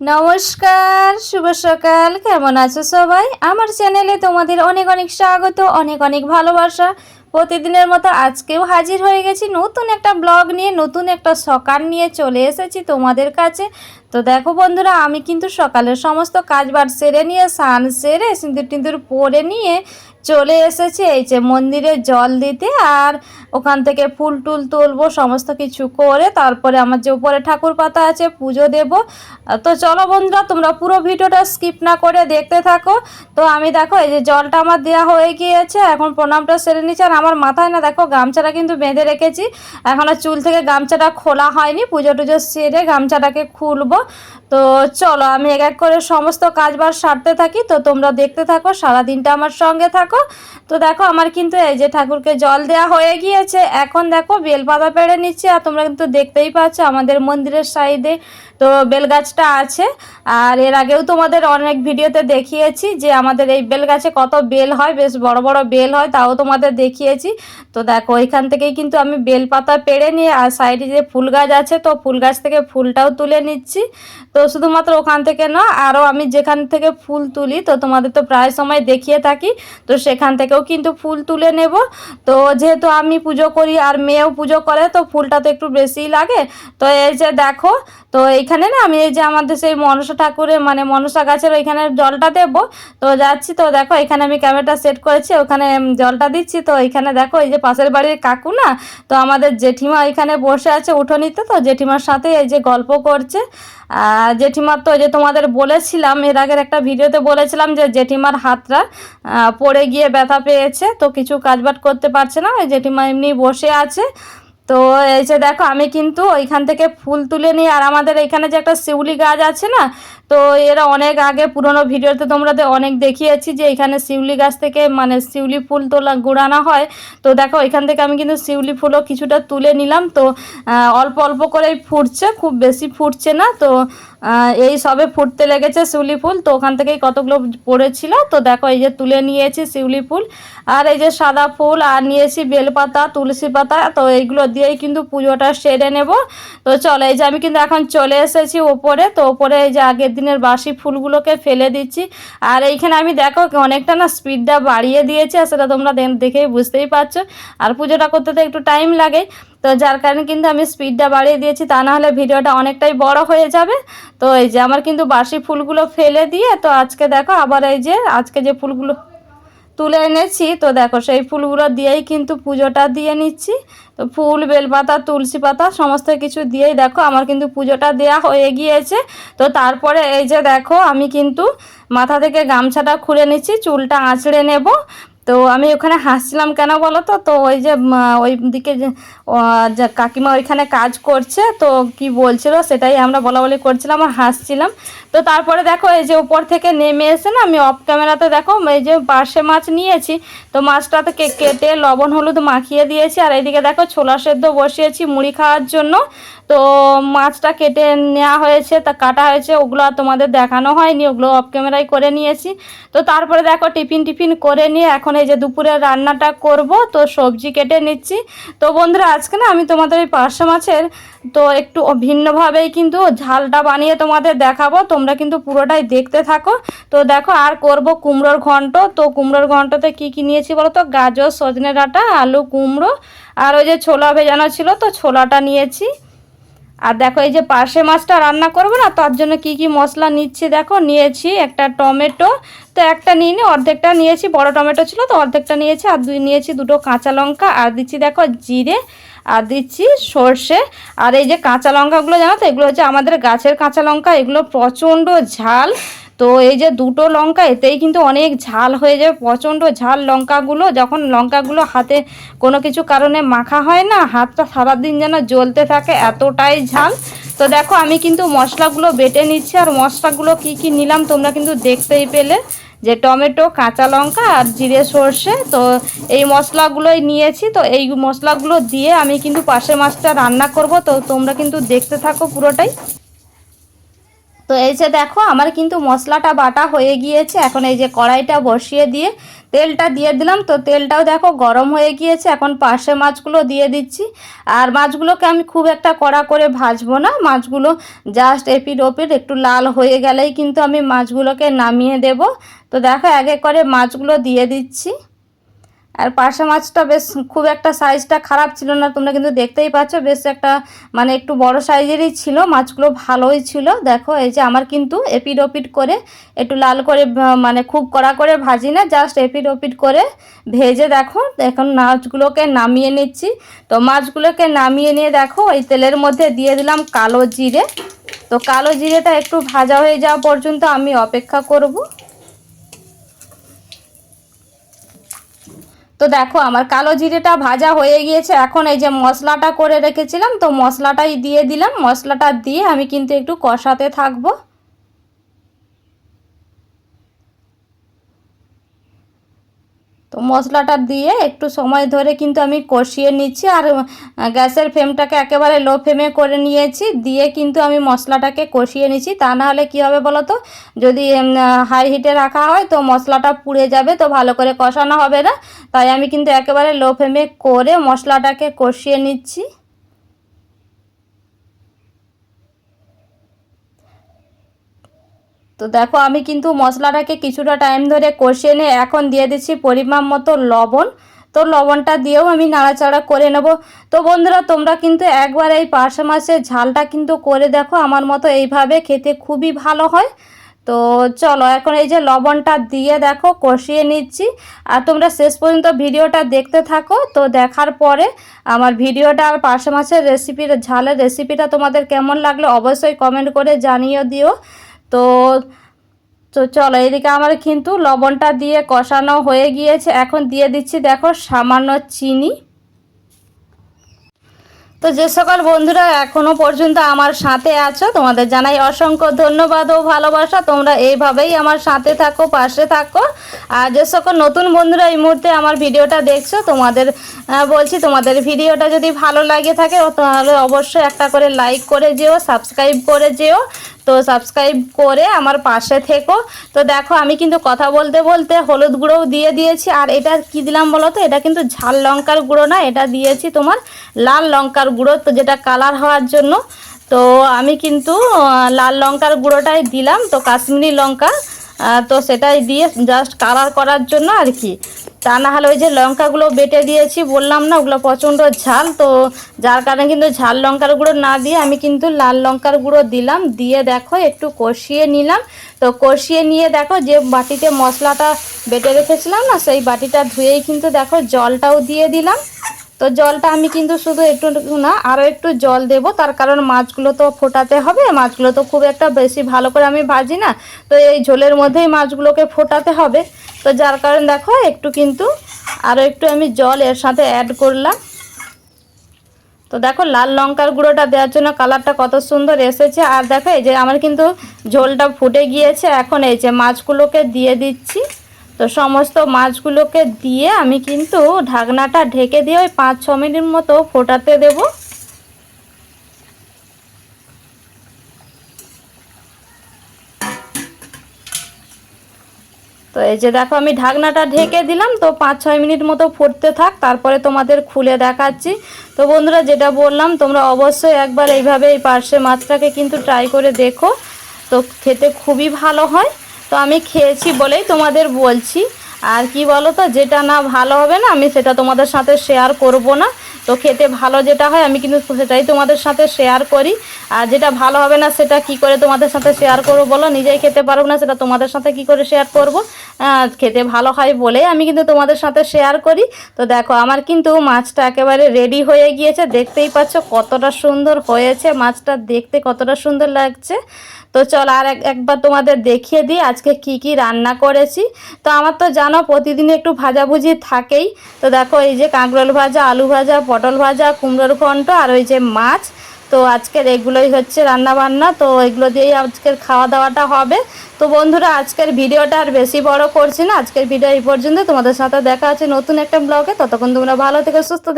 নমস্কার, শুভ সকাল। কেমন আছো সবাই? আমার চ্যানেলে তোমাদের অনেক অনেক স্বাগত, অনেক অনেক ভালোবাসা। প্রতিদিনের মতো আজকেও হাজির হয়ে গেছি। নতুন একটা ব্লগ নিয়ে, নতুন একটা সকাল নিয়ে চলে এসেছি তোমাদের কাছে। তো দেখো বন্ধুরা, আমি কিন্তু সকালের সমস্ত কাজবার সেরে নিয়ে, স্নান সেরে সিঁদুর টিন্দুর পরে নিয়ে চলে এসেছে, এই যে মন্দিরে জল দিতে আর ওখান থেকে ফুল টুল তুলবো, সমস্ত কিছু করে তারপরে আমার যে উপরে ঠাকুর পাতা আছে পুজো দেব। তো চলো বন্ধুরা, তোমরা পুরো ভিডিওটা স্কিপ না করে দেখতে থাকো। তো আমি দেখো, এই যে জলটা আমার দেওয়া হয়ে গিয়েছে, এখন প্রণামটা সেরে নিচ্ছি। আর আমার মাথায় না দেখো, গামছাটা কিন্তু বেঁধে রেখেছি। এখনও চুল থেকে গামছাটা খোলা হয়নি, পুজো টুজো সেরে গামছাটাকে খুলবো। তো চলো, আমি এক এক করে সমস্ত কাজবার সারতে থাকি। তো তোমরা দেখতে থাকো, সারাদিনটা আমার সঙ্গে থাকো। তো দেখো, আমার কিন্তু এই যে ঠাকুরকে জল দেওয়া হয়ে গিয়েছে। এখন দেখো, বেলপাতা পেড়ে নিচ্ছে। আর তোমরা কিন্তু দেখতেই পাচ্ছ আমাদের মন্দিরের সাইডে তো বেলগাছটা আছে। আর এর আগেও তোমাদের অনেক ভিডিওতে দেখিয়েছি যে আমাদের এই বেল গাছে কত বেল হয়, বেশ বড় বড় বেল হয়, তাও তোমাদের দেখিয়েছি। তো দেখো ওইখান থেকেই কিন্তু আমি বেলপাতা পেড়ে নিয়ে, আর সাইডে যে ফুল গাছ আছে, তো ফুল গাছ থেকে ফুলটাও তুলে নিচ্ছি। তো শুধুমাত্র ওখান থেকে না, আরও আমি যেখান থেকে ফুল তুলি, তো তোমাদের তো প্রায় সময় দেখিয়ে থাকি, তো সেখান থেকেও কিন্তু ফুল তুলে নেব। তো যেহেতু আমি পুজো করি আর মেয়েও পুজো করে, তো ফুলটা তো একটু বেশিই লাগে। তো এই যে দেখো, তো এইখানে না আমি এই যে আমাদের সেই মনসা ঠাকুরের মানে মনসা গাছের ওইখানে জলটা দেব। তো যাচ্ছি, তো দেখো এখানে আমি ক্যামেরাটা সেট করেছি, ওখানে জলটা দিচ্ছি। তো এখানে দেখো এই যে পাশের বাড়ির কাকু না, তো আমাদের জেঠিমা এখানে বসে আছে উঠোনিতে। তো জেঠিমার সাথে এই যে গল্প করছে। জেঠিমার তো যে তোমাদের বলেছিলাম, এর আগের একটা ভিডিওতে বলেছিলাম যে জেঠিমার হাতটা পড়ে গিয়ে ব্যথা পেয়েছে। তো কিছু কাজবাজ করতে পারছে না। ওই জেঠিমা এমনি বসে আছে। তো এই যে দেখো, আমি কিন্তু ওইখান থেকে ফুল তুলে নিই। আর আমাদের এখানে যে একটা শিউলি গাছ আছে না, তো এরা অনেক আগে পুরনো ভিডিওতে তোমরা অনেক দেখিয়েছি যে এখানে শিউলি গাছ থেকে মানে শিউলি ফুল তোলা, গোড়ানো হয়। তো দেখো এখান থেকে আমি কিন্তু শিউলি ফুলও কিছুটা তুলে নিলাম। তো অল্প অল্প করেই ফুটছে, খুব বেশি ফুটছে না। তো এই সবে ফুটতে লেগেছে শিউলি ফুল। তো ওখান থেকেই কতগুলো পড়েছিল? তো দেখো, এই যে তুলে নিয়েছি শিউলি ফুল। আর এই যে সাদা ফুল, আর নিয়েছি বেলপাতা, তুলসী পাতা। তো এইগুলো দিয়েই কিন্তু পুজোটা সেরে নেব। তো চলো, এই যে আমি কিন্তু এখন চলে এসেছি ওপরে। তো ওপরে এই যে আগের দিনের বাসি ফুলগুলোকে ফেলে দিচ্ছি। আর এইখানে আমি দেখো, অনেকটা না স্পিডটা বাড়িয়ে দিয়েছি। আর সেটা তোমরা দেখেই বুঝতেই পারছ। আর পুজোটা করতে তো একটু টাইম লাগে। তো যার কারণে কিন্তু আমি স্পিডটা বাড়িয়ে দিয়েছি, তা না হলে ভিডিওটা অনেকটাই বড় হয়ে যাবে। তো এই যে আমার কিন্তু বাসি ফুলগুলো ফেলে দিয়ে, তো আজকে দেখো আবার এই যে আজকে যে ফুলগুলো তুলে এনেছি, তো দেখো সেই ফুলগুলো দিয়েই কিন্তু পুজোটা দিয়ে নিচ্ছি। তো ফুল, বেলপাতা, তুলসী পাতা সমস্ত কিছু দিয়েই দেখো আমার কিন্তু পুজোটা দেয়া হয়ে গিয়েছে। তো তারপরে এই যে দেখো আমি কিন্তু মাথা থেকে গামছাটা খুলে নিচ্ছি, চুলটা আঁচড়ে নেব। তো আমি ওখানে হাসছিলাম কেন বলো তো? তো ওই যে ওই দিকে যে কাকিমা ওইখানে কাজ করছে, তো কি বলছিল সেটাই আমরা বলা বলি করছিলাম আর হাসছিলাম। তো তারপরে দেখো এই যে উপর থেকে নেমে এসে না আমি অফ ক্যামেরাতে দেখো, এই যে পার্শে মাছ নিয়েছি, তো মাছটাতে কে- কেটে লবণ, হলুদ মাখিয়ে দিয়েছি। আর এইদিকে দেখো ছোলা সেদ্ধ বসিয়েছি মুড়ি খাওয়ার জন্য। তো মাছটা কেটে নেওয়া হয়েছে, তা কাটা হয়েছে, ওগুলো তোমাদের দেখানো হয়নি, ওগুলো অফ ক্যামেরায় করে নিয়েছি। তো তারপরে দেখো টিফিন টিফিন করে নিয়ে এখন এই যে দুপুরে রান্নাটা করব, তো সবজি কেটে নিচ্ছি। তো বন্ধুরা, আজকে না আমি তোমাদের ওই পার্শে মাছের, তো একটু ভিন্নভাবেই কিন্তু ঝালটা বানিয়ে তোমাদের দেখাবো, তোমরা কিন্তু পুরোটাই দেখতে থাকো। তো দেখো আর করব কুমড়োর ঘন্ট, তো কুমড়োর ঘন্টতে কি কি নিয়েছি বলো তো? গাজর, সজনে ডাঁটা, আলু কুমড়ো, আর ওই যে ছোলা ভেজানো ছিল, তো ছোলাটা নিয়েছি। আর দেখো এই যে পার্শে মাছটা রান্না করব না, তার জন্য কি কি মশলা নিচ্ছি দেখো, নিয়েছি একটা টমেটো, তো একটা নিয়ে নি, অর্ধেকটা নিয়েছি, বড় টমেটো ছিল তো অর্ধেকটা নিয়েছি, আর দুই নিয়েছি দুটো কাঁচা লঙ্কা, আর দিচ্ছি দেখো জিরে, আর দিচ্ছি সর্ষে, আর এই যে কাঁচা লঙ্কাগুলো জানো তো, এগুলো হচ্ছে আমাদের গাছের কাঁচা লঙ্কা, এগুলো প্রচণ্ড ঝাল তো এই যে দুটো লঙ্কা, এতেই কিন্তু অনেক ঝাল হয়ে যাবে প্রচণ্ড ঝাল লঙ্কাগুলো, যখন লঙ্কাগুলো হাতে কোনো কিছু কারণে মাখা হয় না, হাতটা সারাদিন যেন জ্বলতে থাকে, এতটাই ঝাল। তো দেখো, আমি কিন্তু মশলাগুলো বেটে নিচ্ছি, আর মশলাগুলো কি কি নিলাম তোমরা কিন্তু দেখতেই পেলে। যে টমেটো, কাঁচা লঙ্কা, আর জিরে সর্ষে, তো এই মশলাগুলোই নিয়েছি। তো এই মশলাগুলো দিয়ে আমি কিন্তু পাশে মাছটা রান্না করব, তো তোমরা কিন্তু দেখতে থাকো পুরোটাই। তো এই যে দেখো, আমার কিন্তু মশলাটা বাটা হয়ে গিয়েছে। এখন এই যে কড়াইটা বসিয়ে দিয়ে তেলটা দিয়ে দিলাম। তো তেলটাও দেখো গরম হয়ে গিয়েছে। এখন পাশে মাছগুলো দিয়ে দিচ্ছি। আর মাছগুলোকে আমি খুব একটা কড়া করে ভাজবো না। মাছগুলো জাস্ট এপিড ওপিড একটু লাল হয়ে গেলেই কিন্তু আমি মাছগুলোকে নামিয়ে দেব। তো দেখো, এক এক করে মাছগুলো দিয়ে দিচ্ছি। আর পার্শে মাছটা বেশ খুব একটা সাইজটা খারাপ ছিল না, তোমরা কিন্তু দেখতেই পাচ্ছ, বেশ একটা মানে একটু বড় সাইজেরই ছিল, মাছগুলো ভালোই ছিল। দেখো, এই যে আমার কিন্তু এপিড ওপিড করে একটু লাল করে মানে খুব কড়া করে ভাজি না জাস্ট এপিড ওপিড করে ভেজে দেখো, এখন মাছগুলোকে নামিয়ে নিচ্ছি। তো মাছগুলোকে নামিয়ে নিয়ে দেখো, ওই তেলের মধ্যে দিয়ে দিলাম কালো জিরে। তো কালো জিরেটা একটু ভাজা হয়ে যাওয়া পর্যন্ত আমি অপেক্ষা করব। তো দেখো, আমার কালো জিরেটা ভাজা হয়ে গিয়েছে। এখন এই যে মশলাটা করে রেখেছিলাম, তো মশলাটাই দিয়ে দিলাম। মশলাটা দিয়ে আমি কিন্তু একটু কষাতে থাকব। তো মশলাটা দিয়ে একটু সময় ধরে কিন্তু আমি কষিয়ে নিচ্ছি আর গ্যাসের ফ্লেমটাকে একেবারে লো ফ্লেমে করে নিয়েছি। দিয়ে কিন্তু আমি মশলাটাকে কষিয়ে নিচ্ছি। তা না হলে কী হবে বলো তো যদি হাই হিটে রাখা হয় তো মশলাটা পুড়ে যাবে, তো ভালো করে কষানো হবে না। তাই আমি কিন্তু একেবারে লো ফ্লেমে করে মশলাটাকে কষিয়ে নিচ্ছি। তো দেখো, আমি কিন্তু মশলাটাকে কিছুটা টাইম ধরে কষিয়ে নিয়ে এখন দিয়ে দিচ্ছি পরিমাণ মতো লবণ। তো লবণটা দিয়েও আমি নাড়াচাড়া করে নেব। তো বন্ধুরা, তোমরা কিন্তু একবার এই পার্শে মাছের ঝালটা কিন্তু করে দেখো, আমার মতো এইভাবে খেতে খুবই ভালো হয়। তো চলো, এখন এই যে লবণটা দিয়ে দেখো, কষিয়ে নিচ্ছি। আর তোমরা শেষ পর্যন্ত ভিডিওটা দেখতে থাকো। তো দেখার পরে আমার ভিডিওটা আর পার্শে মাছের রেসিপির ঝালের রেসিপিটা তোমাদের কেমন লাগল অবশ্যই কমেন্ট করে জানিয়ে দিও। তো তো চলো, এদিকে আমার কিন্তু লবণটা দিয়ে কষানো হয়ে গিয়েছে। এখন দিয়ে দিচ্ছি, দেখো, সামান্য চিনি। তো যে সকল বন্ধুরা এখনও পর্যন্ত আমার সাথে আছো, তোমাদের জানাই অসংখ্য ধন্যবাদ ও ভালোবাসা। তোমরা এইভাবেই আমার সাথে থাকো, পাশে থাকো। আর যে সকল নতুন বন্ধুরা এই মুহূর্তে আমার ভিডিওটা দেখছ, তোমাদের বলছি, তোমাদের ভিডিওটা যদি ভালো লাগে থাকে, তাহলে অবশ্যই একটা করে লাইক করে যেও সাবস্ক্রাইব করে যেও। তো সাবস্ক্রাইব করে আমার পাশে থেকো। তো দেখো, আমি কিন্তু কথা বলতে বলতে হলুদ গুঁড়োও দিয়ে দিয়েছি। আর এটা কি দিলাম বলো তো? এটা কিন্তু ঝাল লঙ্কার গুঁড়ো না, এটা দিয়েছি তোমার লাল লঙ্কার গুঁড়ো, তো যেটা কালার হওয়ার জন্য। তো আমি কিন্তু লাল লঙ্কার গুঁড়োটাই দিলাম, তো কাশ্মীরি লঙ্কা তো সেটাই দিয়ে জাস্ট কালার করার জন্য আর কি। তা না হলে ওই যে লঙ্কাগুলো বেটে দিয়েছি, বললাম না ওগুলো প্রচণ্ড ঝাল, তো যার কারণে কিন্তু ঝাল লঙ্কার গুঁড়ো না দিয়ে আমি কিন্তু লাল লঙ্কার গুঁড়ো দিলাম, দিয়ে দেখো একটু কষিয়ে নিলাম, তো কষিয়ে নিয়ে দেখো যে বাটিতে মশলাটা বেটে রেখেছিলাম না, সেই বাটিটা ধুয়েই কিন্তু দেখো জলটাও দিয়ে দিলাম। তো জলটা আমি কিন্তু শুধু একটু না আরও একটু জল দেব। তার কারণ মাছগুলো তো ফোটাতে হবে, মাছগুলো তো খুব একটা বেশি ভালো করে আমি ভাজি না। তো এই ঝোলের মধ্যেই মাছগুলোকে ফোটাতে হবে। তো যার কারণ দেখো, একটু কিন্তু আরও একটু আমি জল এর সাথে অ্যাড করলাম। তো দেখো, লাল লঙ্কার গুঁড়োটা দেওয়ার জন্য কালারটা কত সুন্দর এসেছে। আর দেখো, এই যে আমার কিন্তু ঝোলটা ফুটে গিয়েছে। এখন এই যে মাছগুলোকে দিয়ে দিচ্ছি। তো সমস্ত মাছগুলোকে দিয়ে আমি কিন্তু ঢাকনাটা ঢেকে দিয়ে ওই পাঁচ ছ মিনিট মতো ফোটাতে দেবো। তো এই যে দেখো আমি ঢাকনাটা ঢেকে দিলাম, তো পাঁচ ছয় মিনিট মতো ফুটতে থাক, তারপরে তোমাদের খুলে দেখাচ্ছি। তো বন্ধুরা যেটা বললাম, তোমরা অবশ্যই একবার এইভাবে এই পার্শে মাছটাকে কিন্তু ট্রাই করে দেখো, তো খেতে খুবই ভালো হয়। তো আমি খেয়েছি বলেই তোমাদের বলছি। আর কি বলো তো যেটা না ভালো হবে না, আমি সেটা তোমাদের সাথে শেয়ার করব না। তো খেতে ভালো যেটা হয়, আমি কিন্তু সেটাই তোমাদের সাথে শেয়ার করি। আর যেটা ভালো হবে না, সেটা কি করে তোমাদের সাথে শেয়ার করব বলো? নিজেই খেতে পারব না, সেটা তোমাদের সাথে কি করে শেয়ার করব? খেতে ভালো হয় বলেই আমি কিন্তু তোমাদের সাথে শেয়ার করি। তো দেখো, আমার কিন্তু মাছটা একেবারে রেডি হয়ে গিয়েছে। দেখতেই পাচ্ছ কতটা সুন্দর হয়েছে মাছটা, দেখতে কতটা সুন্দর লাগছে। তো চল আর এক- একবার তোমাদের দেখিয়ে দিই আজকে কি কি রান্না করেছি। তো আমার তো জানো প্রতিদিন একটু ভাজাভুজি থাকেই। তো দেখো এই যে কাঁকরোল ভাজা, আলু ভাজা, পটল ভাজা, কুমড়োর ঘন্ট আর ওই যে মাছ। তো আজকের এগুলোই হচ্ছে রান্না বান্না তো এগুলো দিয়েই আজকের খাওয়া দাওয়াটা হবে। তো বন্ধুরা আজকের ভিডিওটা আর বেশি বড় করছি না। আজকের ভিডিও এই পর্যন্ত তোমাদের সাথে দেখা আছে নতুন একটা ব্লগে। ততক্ষণ তোমরা ভালো থেকে, সুস্থ